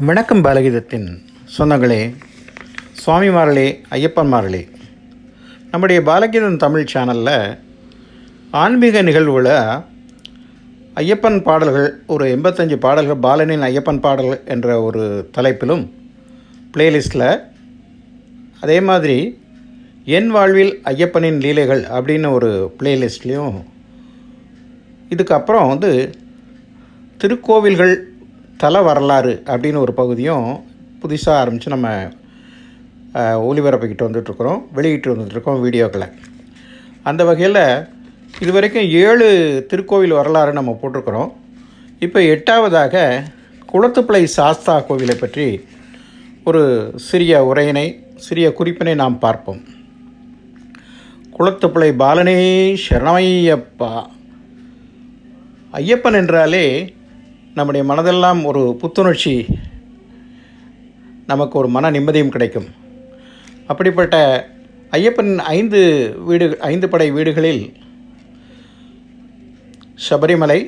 வணக்கம் பாலகீதத்தின் சொந்தங்களே சுவாமிமார்களே ஐயப்பன்மார்களே. நம்முடைய பாலகீதம் தமிழ் சேனலில் ஆன்மீக நிகழ்வுல ஐயப்பன் பாடல்கள் ஒரு எண்பத்தஞ்சு பாடல்கள் பாலனின் ஐயப்பன் பாடல்கள் என்ற ஒரு தலைப்பிலும் பிளேலிஸ்டில் அதே மாதிரி என் வாழ்வில் ஐயப்பனின் லீலைகள் அப்படின்னு ஒரு பிளேலிஸ்ட்லேயும் இதுக்கப்புறம் வந்து திருக்கோவில்கள் தல வரலாறு அப்படின்னு ஒரு பகுதியும் புதுசாக ஆரம்பித்து நம்ம ஒளிபரப்பிக்கிட்டு வந்துட்டுருக்குறோம் வெளியிட்டு வந்துட்டுருக்கோம் வீடியோக்களை. அந்த வகையில் இது வரைக்கும் ஏழு திருக்கோவில் வரலாறு நம்ம போட்டிருக்கிறோம். இப்போ எட்டாவதாக குளத்துப்பிள்ளை சாஸ்தா கோவிலை பற்றி ஒரு சிறிய உரையினை சிறிய குறிப்பினை நாம் பார்ப்போம். குளத்துப்பிள்ளை பாலனே சரணமையப்பா. ஐயப்பன் என்றாலே நம்முடைய மனதெல்லாம் ஒரு புத்துணர்ச்சி நமக்கு ஒரு மன நிம்மதியும் கிடைக்கும். அப்படிப்பட்ட ஐயப்பன் ஐந்து வீடு ஐந்து படை வீடுகளில் சபரிமலை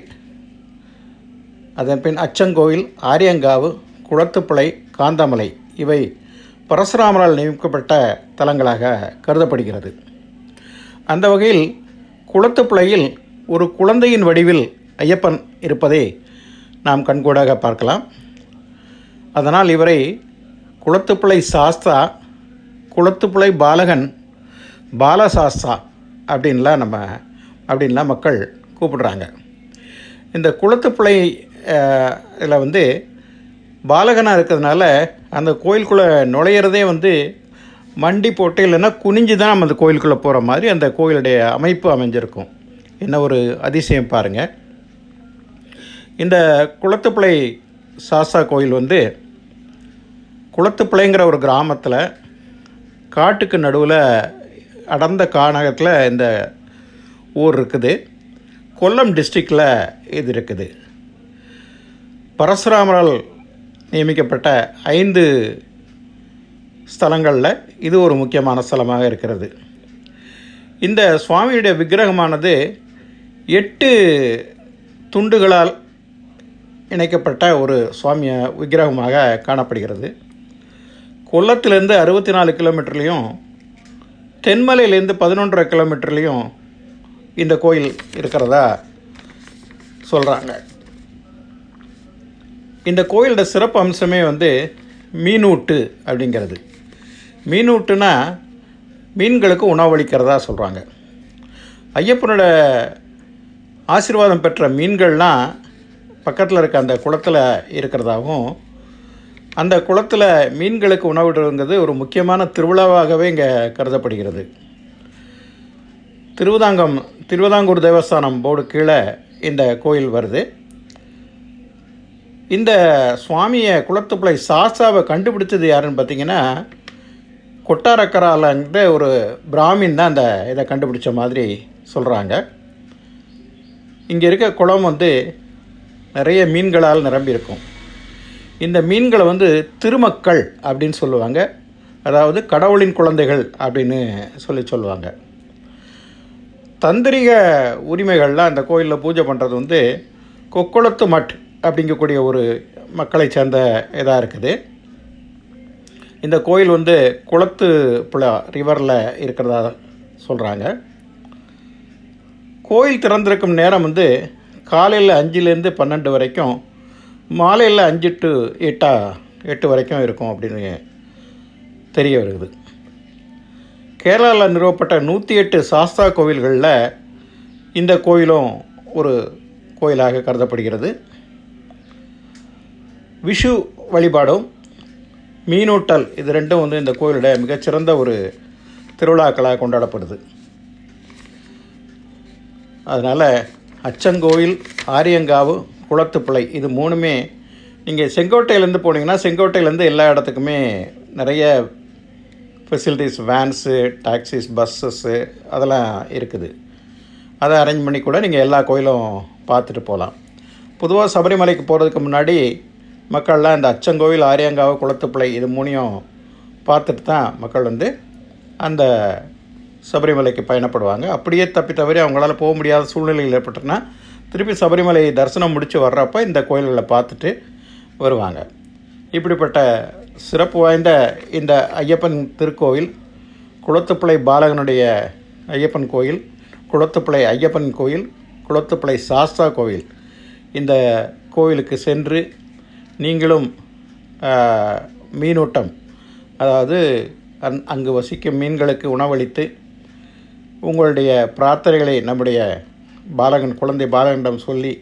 அதன் பின் அச்சங்கோவில் ஆரியங்காவு குளத்துப்புழை காந்தாமலை இவை பரசுராமரால் நியமிக்கப்பட்ட தலங்களாக கருதப்படுகிறது. அந்த வகையில் குளத்துப்பிளையில் ஒரு குழந்தையின் வடிவில் ஐயப்பன் இருப்பதே நாம் கண்கூடாக பார்க்கலாம். அதனால் இவரை குளத்துப்பிள்ளை சாஸ்தா குளத்துப்பிள்ளை பாலகன் பாலசாஸ்தா அப்படின்லாம் நம்ம அப்படின்லாம் மக்கள் கூப்பிடுறாங்க. இந்த குளத்துப்பிள்ளை இதில் வந்து பாலகனாக இருக்கிறதுனால அந்த கோயிலுக்குள்ளே நுழையிறதே வந்து மண்டி போட்டு இல்லைன்னா குனிஞ்சு தான் நம்ம அந்த கோயிலுக்குள்ளே போகிற மாதிரி அந்த கோயிலுடைய அமைப்பு அமைஞ்சிருக்கும். என்ன ஒரு அதிசயம் பாருங்கள் இந்த குளத்துப்பிள்ளை சாசா கோயில் வந்து குளத்துப்பிள்ளைங்கிற ஒரு கிராமத்தில் காட்டுக்கு நடுவில் அடர்ந்த கானகத்தில் இந்த ஊர் இருக்குது. கொல்லம் டிஸ்ட்ரிக்டில் இது இருக்குது. பரசுராமரால் நியமிக்கப்பட்ட ஐந்து ஸ்தலங்களில் இது ஒரு முக்கியமான ஸ்தலமாக இருக்கிறது. இந்த சுவாமியுடைய விக்கிரகமானது எட்டு துண்டுகளால் இணைக்கப்பட்ட ஒரு சுவாமி விக்கிரகமாக காணப்படுகிறது. கொல்லத்திலேருந்து அறுபத்தி நாலு கிலோமீட்டர்லேயும் தென்மலையிலேருந்து பதினொன்றரை கிலோமீட்டர்லேயும் இந்த கோயில் இருக்கிறதா சொல்கிறாங்க இந்த கோயிலோட சிறப்பு அம்சமே வந்து மீனூட்டு அப்படிங்கிறது. மீனூட்டுனா மீன்களுக்கு உணவளிக்கிறதா சொல்கிறாங்க ஐயப்பனோட ஆசீர்வாதம் பெற்ற மீன்கள்லாம் பக்கத்தில் இருக்க அந்த குளத்தில் இருக்கிறதாகவும் அந்த குளத்தில் மீன்களுக்கு உணவிடுங்கிறது ஒரு முக்கியமான திருவிழாவாகவே இங்கே கருதப்படுகிறது. திருவிதாங்கம் திருவிதாங்கூர் தேவஸ்தானம் போர்டு கீழே இந்த கோயில் வருது. இந்த சுவாமியை குளத்துப்பிள்ளை சாசாவை கண்டுபிடிச்சது யாருன்னு பார்த்தீங்கன்னா கொட்டாரக்கராலங்கிற ஒரு பிராமின் தான் அந்த இதை கண்டுபிடிச்ச மாதிரி சொல்கிறாங்க இங்கே இருக்க குளம் வந்து நிறைய மீன்களால் நிரம்பியிருக்கும். இந்த மீன்களை வந்து திருமக்கள் அப்படின்னு சொல்லுவாங்க. அதாவது கடவுளின் குழந்தைகள் அப்படின்னு சொல்லி சொல்லுவாங்க. தந்திரிக உரிமைகள்லாம் அந்த கோயிலில் பூஜை பண்ணுறது வந்து கொக்குளத்து மட் அப்படிங்கக்கூடிய ஒரு மக்களை சேர்ந்த இதாக இருக்குது. இந்த கோயில் வந்து குளத்து புழா ரிவரில் இருக்கிறதா சொல்கிறாங்க கோயில் திறந்திருக்கும் நேரம் வந்து காலையில் அஞ்சுலேருந்து பன்னெண்டு வரைக்கும் மாலையில் அஞ்சு டு எட்டா எட்டு வரைக்கும் இருக்கும் அப்படின்னு தெரிய வருது. கேரளாவில் நிறுவப்பட்ட நூற்றி எட்டு சாஸ்தா கோவில்களில் இந்த கோயிலும் ஒரு கோயிலாக கருதப்படுகிறது. விஷு வழிபாடும் மீனூட்டல் இது ரெண்டும் வந்து இந்த கோயிலோட மிகச்சிறந்த ஒரு திருவிழாக்களாக கொண்டாடப்படுது. அதனால் அச்சங்கோயில் ஆரியங்காவு குளத்துப்பிள்ளை இது மூணுமே நீங்கள் செங்கோட்டையிலேருந்து போனீங்கன்னா செங்கோட்டையிலேருந்து எல்லா இடத்துக்குமே நிறைய ஃபெசிலிட்டிஸ் வேன்ஸு டாக்ஸிஸ் பஸ்ஸஸ்ஸு அதெல்லாம் இருக்குது. அதை அரேஞ்ச் பண்ணி கூட நீங்கள் எல்லா கோயிலும் பார்த்துட்டு போகலாம். பொதுவாக சபரிமலைக்கு போகிறதுக்கு முன்னாடி மக்கள்லாம் இந்த அச்சங்கோவில் ஆரியங்காவு குளத்துப்பிள்ளை இது மூணையும் பார்த்துட்டு தான் மக்கள் வந்து அந்த சபரிமலைக்கு பயணப்படுவாங்க. அப்படியே தப்பி தவறி அவங்களால போக முடியாத சூழ்நிலைகள் ஏற்பட்டுனா திருப்பி சபரிமலை தரிசனம் முடித்து வர்றப்ப இந்த கோயில்களை பார்த்துட்டு வருவாங்க. இப்படிப்பட்ட சிறப்பு வாய்ந்த இந்த ஐயப்பன் திருக்கோவில் குளத்துப்பிள்ளை பாலகனுடைய ஐயப்பன் கோயில் குளத்துப்பிள்ளை ஐயப்பன் கோயில் குளத்துப்பிள்ளை சாஸ்தா கோவில் இந்த கோவிலுக்கு சென்று நீங்களும் மீனோட்டம் மீனூட்டம் அதாவது அந் அங்கு வசிக்கும் மீன்களுக்கு உணவளித்து உங்களுடைய பிரார்த்தனைகளை நம்முடைய பாலகன் குழந்தை பாலகனிடம் சொல்லி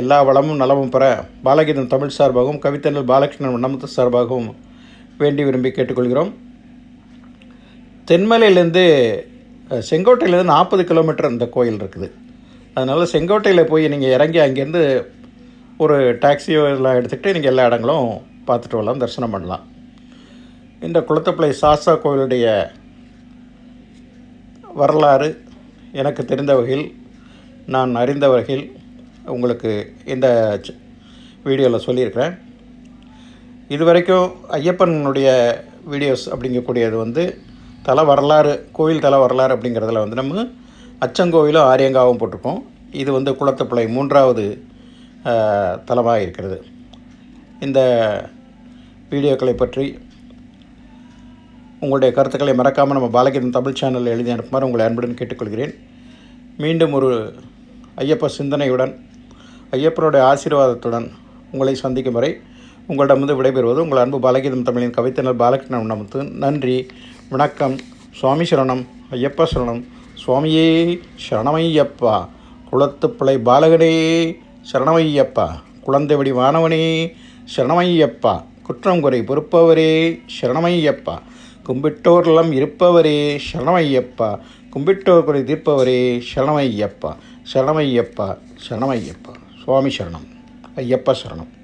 எல்லா வளமும் நலமும் பெற பாலகீதம் தமிழ் சார்பாகவும் கவித்தனல் பாலகிருஷ்ணன் வண்ணமுத்து சார்பாகவும் வேண்டி விரும்பி கேட்டுக்கொள்கிறோம். தென்மலையிலேருந்து செங்கோட்டையிலேருந்து நாற்பது கிலோமீட்டர் இந்த கோயில் இருக்குது. அதனால் செங்கோட்டையில் போய் நீங்கள் இறங்கி அங்கேருந்து ஒரு டாக்ஸியோ எல்லாம் எடுத்துக்கிட்டு நீங்கள் எல்லா இடங்களும் பார்த்துட்டு வரலாம் தரிசனம் பண்ணலாம். இந்த குளத்தப்பிள்ளை சாஸ்தா கோயிலுடைய வரலாறு எனக்கு தெரிந்த வகையில் நான் அறிந்த வகையில் உங்களுக்கு இந்த வீடியோவில் சொல்லியிருக்கிறேன். இதுவரைக்கும் ஐயப்பனுடைய வீடியோஸ் அப்படிங்கக்கூடியது வந்து தல வரலாறு கோயில் தல வரலாறு அப்படிங்கிறதுல வந்து நம்ம அச்சங்கோவிலும் ஆரியங்காவும் போட்டிருக்கோம். இது வந்து குளத்துப்பிள்ளை மூன்றாவது தலமாக இருக்கிறது இந்த வீடியோக்களை பற்றி உங்களுடைய கருத்துக்களை மறக்காமல் நம்ம பாலகீதம் தமிழ் சேனலில் எழுதி அனுப்புமாறு உங்களை அன்புடன் கேட்டுக்கொள்கிறேன். மீண்டும் ஒரு ஐயப்ப சிந்தனையுடன் ஐயப்பனுடைய ஆசீர்வாதத்துடன் உங்களை சந்திக்கும் வரை உங்களிடமிருந்து விடைபெறுவது உங்கள் அன்பு பாலகீதம் தமிழின் கவித்தனர் பாலகிருஷ்ணன் நமத்து நன்றி வணக்கம். சுவாமி சரணம் ஐயப்ப சரணம். சுவாமியே சரணமையப்பா. குளத்துப்பிள்ளை பாலகனே சரணமையப்பா. குழந்தைவடி வானவனே சரணமையப்பா. குற்றம் குறை பொறுப்பவரே சரணமையப்பா. கும்பிட்டோர்லம் இருப்பவரே சரணமையப்பா. கும்பிட்டோர் குறை தீர்ப்பவரே சரணமையப்பா. சரணமையப்பா. சரணமையப்பா. சுவாமி சரணம். ஐயப்ப சரணம்.